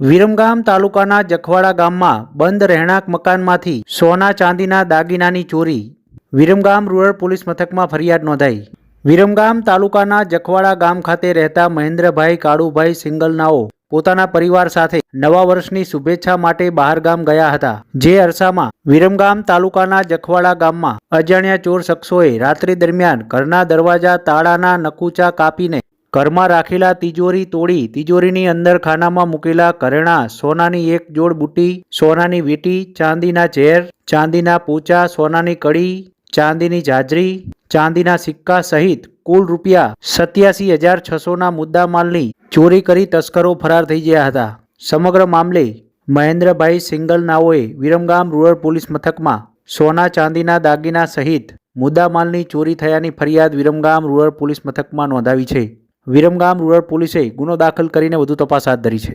વિરમગામ તાલુકાના જખવાડા ગામમાં બંધ રહેણાંક મકાનમાંથી સોના ચાંદીના દાગીનાની ચોરી. વિરમગામ રૂરલ પોલીસ મથકમાં ફરિયાદ નોંધાઈ. વિરમગામ તાલુકાના જખવાડા ગામ ખાતે રહેતા મહેન્દ્રભાઈ કાળુભાઈ સિંગલનાઓ પોતાના પરિવાર સાથે નવા વર્ષની શુભેચ્છા માટે બહારગામ ગયા હતા. જે અરસામાં વિરમગામ તાલુકાના જખવાડા ગામમાં અજાણ્યા ચોર શખ્સોએ રાત્રિ દરમિયાન ઘરના દરવાજા તાળાના નકુચા કાપીને ઘરમાં રાખેલા તિજોરી તોડી તિજોરીની અંદર ખાનામાં મૂકેલા કરેણા સોનાની એક જોડ બુટી સોનાની વીંટી, ચાંદીના ઝેર, ચાંદીના પોચા, સોનાની કડી, ચાંદીની જાજરી ચાંદીના સિક્કા સહિત કુલ રૂપિયા સત્યાસી હજાર છસોના મુદ્દામાલની ચોરી કરી તસ્કરો ફરાર થઈ ગયા હતા. સમગ્ર મામલે મહેન્દ્રભાઈ સિંગલ નાઓએ વિરમગામ રૂરલ પોલીસ મથકમાં સોના, ચાંદીના દાગીના સહિત મુદ્દામાલની ચોરી થયાની ફરિયાદ વિરમગામ રૂરલ પોલીસ મથકમાં નોંધાવી છે. વિરમગામ રૂરલ પોલીસે ગુનો દાખલ કરીને વધુ તપાસ હાથ ધરી છે.